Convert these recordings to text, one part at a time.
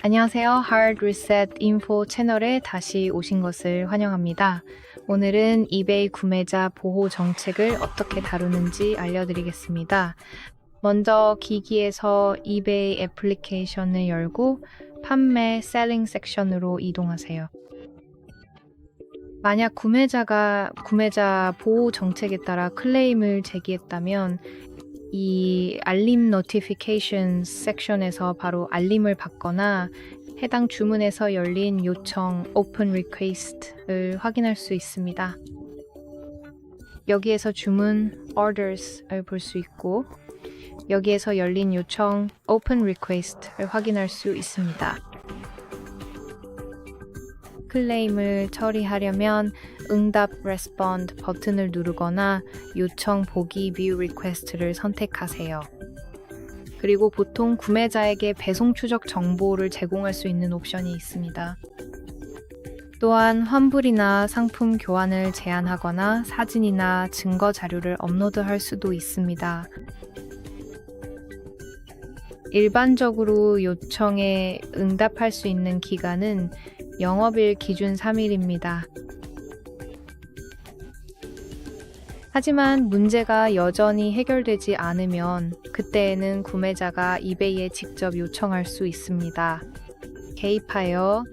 안녕하세요. Hard Reset Info 채널에 다시 오신 것을 환영합니다. 오늘은 이베이 구매자 보호 정책을 어떻게 다루는지 알려드리겠습니다. 먼저 기기에서 이베이 애플리케이션을 열고 판매 셀링 섹션으로 이동하세요. 만약 구매자가 구매자 보호 정책에 따라 클레임을 제기했다면 이 알림 노티피케이션 섹션에서 바로 알림을 받거나 해당 주문에서 열린 요청 오픈 리퀘스트를 확인할 수 있습니다. 여기에서 주문 orders를 볼수 있고 여기에서 열린 요청 open request를 확인할 수 있습니다. 클레임을 처리하려면 응답 respond 버튼을 누르거나 요청 보기 view request를 선택하세요. 그리고 보통 구매자에게 배송 추적 정보를 제공할 수 있는 옵션이 있습니다. 또한 환불이나 상품 교환을 제한하거나 사진이나 증거 자료를 업로드할 수도 있습니다. 일반적으로 요청에 응답할 수 있는 기간은 영업일 기준 3일입니다. 하지만 문제가 여전히 해결되지 않으면 그때에는 구매자가 이베이에 직접 요청할 수 있습니다. 개입하여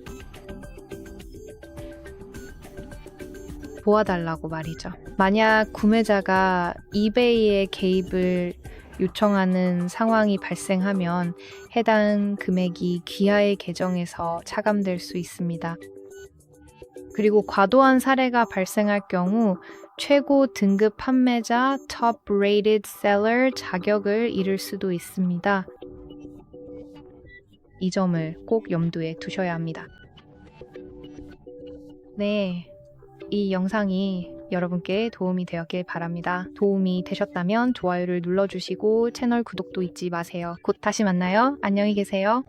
도와달라고 말이죠. 만약 구매자가 이베이에 개입을 요청하는 상황이 발생하면 해당 금액이 기아의 계정에서 차감될 수 있습니다. 그리고 과도한 사례가 발생할 경우 최고 등급 판매자 Top Rated Seller 자격을 잃을 수도 있습니다. 이 점을 꼭 염두에 두셔야 합니다. 네, 이 영상이 여러분께 도움이 되었길 바랍니다. 도움이 되셨다면 좋아요를 눌러주시고 채널 구독도 잊지 마세요. 곧 다시 만나요. 안녕히 계세요.